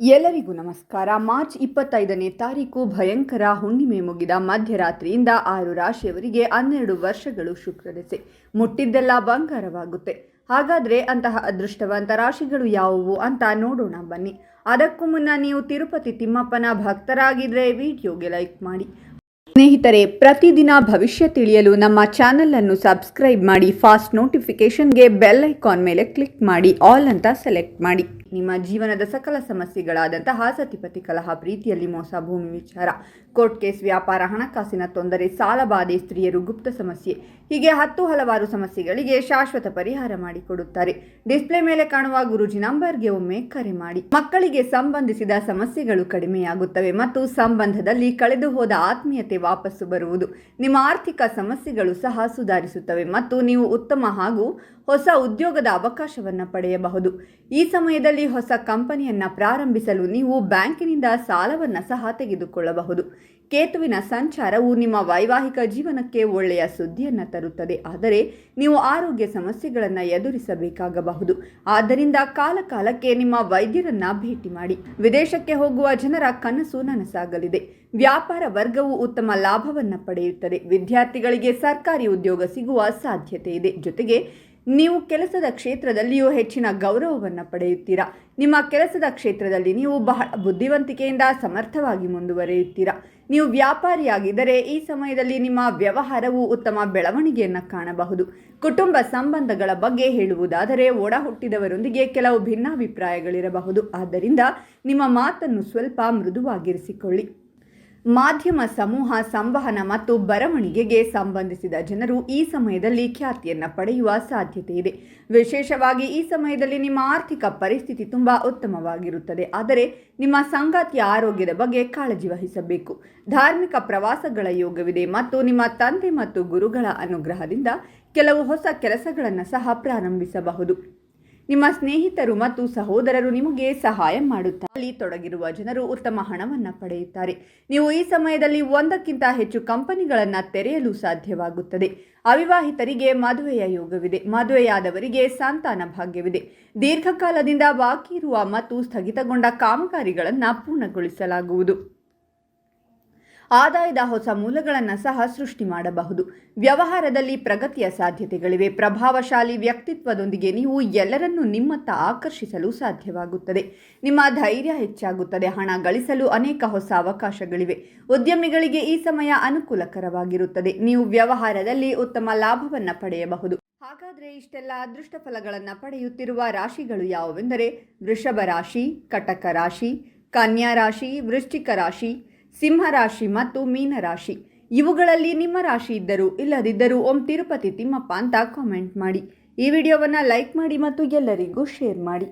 ಎಲ್ಲರಿಗೂ ನಮಸ್ಕಾರ. ಮಾರ್ಚ್ ಇಪ್ಪತ್ತೈದನೇ ತಾರೀಕು ಭಯಂಕರ ಹುಣ್ಣಿಮೆ ಮುಗಿದ ಮಧ್ಯರಾತ್ರಿಯಿಂದ ಆರು ರಾಶಿಯವರಿಗೆ ಹನ್ನೆರಡು ವರ್ಷಗಳು ಶುಕ್ರದೆಸೆ. ಮುಟ್ಟಿದ್ದೆಲ್ಲ ಬಂಗಾರವಾಗುತ್ತೆ. ಹಾಗಾದರೆ ಅಂತಹ ಅದೃಷ್ಟವಂತ ರಾಶಿಗಳು ಯಾವುವು ಅಂತ ನೋಡೋಣ ಬನ್ನಿ. ಅದಕ್ಕೂ ಮುನ್ನ ನೀವು ತಿರುಪತಿ ತಿಮ್ಮಪ್ಪನ ಭಕ್ತರಾಗಿದ್ದರೆ ವಿಡಿಯೋಗೆ ಲೈಕ್ ಮಾಡಿ. ಸ್ನೇಹಿತರೆ, ಪ್ರತಿದಿನ ಭವಿಷ್ಯ ತಿಳಿಯಲು ನಮ್ಮ ಚಾನೆಲ್ ಅನ್ನು ಸಬ್ಸ್ಕ್ರೈಬ್ ಮಾಡಿ, ಫಾಸ್ಟ್ ನೋಟಿಫಿಕೇಷನ್ಗೆ ಬೆಲ್ ಐಕಾನ್ ಮೇಲೆ ಕ್ಲಿಕ್ ಮಾಡಿ, ಆಲ್ ಅಂತ ಸೆಲೆಕ್ಟ್ ಮಾಡಿ. ನಿಮ್ಮ ಜೀವನದ ಸಕಲ ಸಮಸ್ಯೆಗಳಾದಂತಹ ಸತಿಪತಿ ಕಲಹ, ಪ್ರೀತಿಯಲ್ಲಿ ಮೋಸ, ಭೂಮಿ ವಿಚಾರ, ಕೋರ್ಟ್ ಕೇಸ್, ವ್ಯಾಪಾರ, ಹಣಕಾಸಿನ ತೊಂದರೆ ಸಾಲಬಾಧೆ ಸ್ತ್ರೀಯರು ಗುಪ್ತ ಸಮಸ್ಯೆ, ಹೀಗೆ ಹತ್ತು ಹಲವಾರು ಸಮಸ್ಯೆಗಳಿಗೆ ಶಾಶ್ವತ ಪರಿಹಾರ ಮಾಡಿಕೊಡುತ್ತಾರೆ. ಡಿಸ್ಪ್ಲೇ ಮೇಲೆ ಕಾಣುವ ಗುರುಜಿ ನಂಬರ್ಗೆ ಒಮ್ಮೆ ಕರೆ ಮಾಡಿ. ಮಕ್ಕಳಿಗೆ ಸಂಬಂಧಿಸಿದ ಸಮಸ್ಯೆಗಳು ಕಡಿಮೆಯಾಗುತ್ತವೆ ಮತ್ತು ಸಂಬಂಧದಲ್ಲಿ ಕಳೆದು ಹೋದ ಆತ್ಮೀಯತೆ ವಾಪಸ್ಸು ಬರುವುದು. ನಿಮ್ಮ ಆರ್ಥಿಕ ಸಮಸ್ಯೆಗಳು ಸಹ ಸುಧಾರಿಸುತ್ತವೆ ಮತ್ತು ನೀವು ಉತ್ತಮ ಹಾಗೂ ಹೊಸ ಉದ್ಯೋಗದ ಅವಕಾಶವನ್ನು ಪಡೆಯಬಹುದು. ಈ ಸಮಯದಲ್ಲಿ ಹೊಸ ಕಂಪನಿಯನ್ನು ಪ್ರಾರಂಭಿಸಲು ನೀವು ಬ್ಯಾಂಕಿನಿಂದ ಸಾಲವನ್ನು ಸಹ ತೆಗೆದುಕೊಳ್ಳಬಹುದು. ಕೇತುವಿನ ಸಂಚಾರವು ನಿಮ್ಮ ವೈವಾಹಿಕ ಜೀವನಕ್ಕೆ ಒಳ್ಳೆಯ ಸುದ್ದಿಯನ್ನು ತರುತ್ತದೆ. ಆದರೆ ನೀವು ಆರೋಗ್ಯ ಸಮಸ್ಯೆಗಳನ್ನು ಎದುರಿಸಬೇಕಾಗಬಹುದು. ಆದ್ದರಿಂದ ಕಾಲಕಾಲಕ್ಕೆ ನಿಮ್ಮ ವೈದ್ಯರನ್ನ ಭೇಟಿ ಮಾಡಿ. ವಿದೇಶಕ್ಕೆ ಹೋಗುವ ಜನರ ಕನಸು ನನಸಾಗಲಿದೆ. ವ್ಯಾಪಾರ ವರ್ಗವು ಉತ್ತಮ ಲಾಭವನ್ನು ಪಡೆಯುತ್ತದೆ. ವಿದ್ಯಾರ್ಥಿಗಳಿಗೆ ಸರ್ಕಾರಿ ಉದ್ಯೋಗ ಸಿಗುವ ಸಾಧ್ಯತೆ ಇದೆ. ಜೊತೆಗೆ ನೀವು ಕೆಲಸದ ಕ್ಷೇತ್ರದಲ್ಲಿಯೂ ಹೆಚ್ಚಿನ ಗೌರವವನ್ನು ಪಡೆಯುತ್ತೀರಾ? ನಿಮ್ಮ ಕೆಲಸದ ಕ್ಷೇತ್ರದಲ್ಲಿ ನೀವು ಬಹಳ ಬುದ್ಧಿವಂತಿಕೆಯಿಂದ ಸಮರ್ಥವಾಗಿ ಮುಂದುವರಿಯುತ್ತೀರಾ? ನೀವು ವ್ಯಾಪಾರಿಯಾಗಿದ್ದರೆ ಈ ಸಮಯದಲ್ಲಿ ನಿಮ್ಮ ವ್ಯವಹಾರವು ಉತ್ತಮ ಬೆಳವಣಿಗೆಯನ್ನು ಕಾಣಬಹುದು. ಕುಟುಂಬ ಸಂಬಂಧಗಳ ಬಗ್ಗೆ ಹೇಳುವುದಾದರೆ ಒಡ ಹುಟ್ಟಿದವರೊಂದಿಗೆ ಕೆಲವು ಭಿನ್ನಾಭಿಪ್ರಾಯಗಳಿರಬಹುದು. ಆದ್ದರಿಂದ ನಿಮ್ಮ ಮಾತನ್ನು ಸ್ವಲ್ಪ ಮೃದುವಾಗಿರಿಸಿಕೊಳ್ಳಿ. ಮಾಧ್ಯಮ ಸಮೂಹ ಸಂವಹನ ಮತ್ತು ಬರವಣಿಗೆಗೆ ಸಂಬಂಧಿಸಿದ ಜನರು ಈ ಸಮಯದಲ್ಲಿ ಖ್ಯಾತಿಯನ್ನು ಪಡೆಯುವ ಸಾಧ್ಯತೆ ಇದೆ. ವಿಶೇಷವಾಗಿ ಈ ಸಮಯದಲ್ಲಿ ನಿಮ್ಮ ಆರ್ಥಿಕ ಪರಿಸ್ಥಿತಿ ತುಂಬ ಉತ್ತಮವಾಗಿರುತ್ತದೆ. ಆದರೆ ನಿಮ್ಮ ಸಂಗಾತಿಯ ಆರೋಗ್ಯದ ಬಗ್ಗೆ ಕಾಳಜಿ ವಹಿಸಬೇಕು. ಧಾರ್ಮಿಕ ಪ್ರವಾಸಗಳ ಯೋಗವಿದೆ ಮತ್ತು ನಿಮ್ಮ ತಂದೆ ಮತ್ತು ಗುರುಗಳ ಅನುಗ್ರಹದಿಂದ ಕೆಲವು ಹೊಸ ಕೆಲಸಗಳನ್ನು ಸಹ ಪ್ರಾರಂಭಿಸಬಹುದು. ನಿಮ್ಮ ಸ್ನೇಹಿತರು ಮತ್ತು ಸಹೋದರರು ನಿಮಗೆ ಸಹಾಯ ಮಾಡುತ್ತಾರೆ ಅಲ್ಲಿ ತೊಡಗಿರುವ ಜನರು ಉತ್ತಮ ಹಣವನ್ನು ಪಡೆಯುತ್ತಾರೆ. ನೀವು ಈ ಸಮಯದಲ್ಲಿ ಒಂದಕ್ಕಿಂತ ಹೆಚ್ಚು ಕಂಪನಿಗಳನ್ನು ತೆರೆಯಲು ಸಾಧ್ಯವಾಗುತ್ತದೆ. ಅವಿವಾಹಿತರಿಗೆ ಮದುವೆಯ ಯೋಗವಿದೆ. ಮದುವೆಯಾದವರಿಗೆ ಸಂತಾನ ಭಾಗ್ಯವಿದೆ. ದೀರ್ಘಕಾಲದಿಂದ ಬಾಕಿ ಇರುವ ಮತ್ತು ಸ್ಥಗಿತಗೊಂಡ ಕಾಮಗಾರಿಗಳನ್ನು ಪೂರ್ಣಗೊಳಿಸಲಾಗುವುದು. ಆದಾಯದ ಹೊಸ ಮೂಲಗಳನ್ನು ಸಹ ಸೃಷ್ಟಿ ಮಾಡಬಹುದು. ವ್ಯವಹಾರದಲ್ಲಿ ಪ್ರಗತಿಯ ಸಾಧ್ಯತೆಗಳಿವೆ. ಪ್ರಭಾವಶಾಲಿ ವ್ಯಕ್ತಿತ್ವದೊಂದಿಗೆ ನೀವು ಎಲ್ಲರನ್ನೂ ನಿಮ್ಮತ್ತ ಆಕರ್ಷಿಸಲು ಸಾಧ್ಯವಾಗುತ್ತದೆ. ನಿಮ್ಮ ಧೈರ್ಯ ಹೆಚ್ಚಾಗುತ್ತದೆ. ಹಣ ಗಳಿಸಲು ಅನೇಕ ಹೊಸ ಅವಕಾಶಗಳಿವೆ. ಉದ್ಯಮಿಗಳಿಗೆ ಈ ಸಮಯ ಅನುಕೂಲಕರವಾಗಿರುತ್ತದೆ. ನೀವು ವ್ಯವಹಾರದಲ್ಲಿ ಉತ್ತಮ ಲಾಭವನ್ನು ಪಡೆಯಬಹುದು. ಹಾಗಾದರೆ ಇಷ್ಟೆಲ್ಲ ಅದೃಷ್ಟ ಫಲಗಳನ್ನು ಪಡೆಯುತ್ತಿರುವ ರಾಶಿಗಳು ಯಾವುವೆಂದರೆ ವೃಷಭ ರಾಶಿ, ಕಟಕ ರಾಶಿ, ಕನ್ಯಾ ರಾಶಿ, ವೃಶ್ಚಿಕ ರಾಶಿ ಸಿಂಹರಾಶಿ ಮತ್ತು ಮೀನರಾಶಿ. ಇವುಗಳಲ್ಲಿ ನಿಮ್ಮ ರಾಶಿ ಇದ್ದರೂ ಇಲ್ಲದಿದ್ದರೂ ಓಂ ತಿರುಪತಿ ತಿಮ್ಮಪ್ಪ ಅಂತ ಕಾಮೆಂಟ್ ಮಾಡಿ. ಈ ವಿಡಿಯೋವನ್ನು ಲೈಕ್ ಮಾಡಿ ಮತ್ತು ಎಲ್ಲರಿಗೂ ಶೇರ್ ಮಾಡಿ.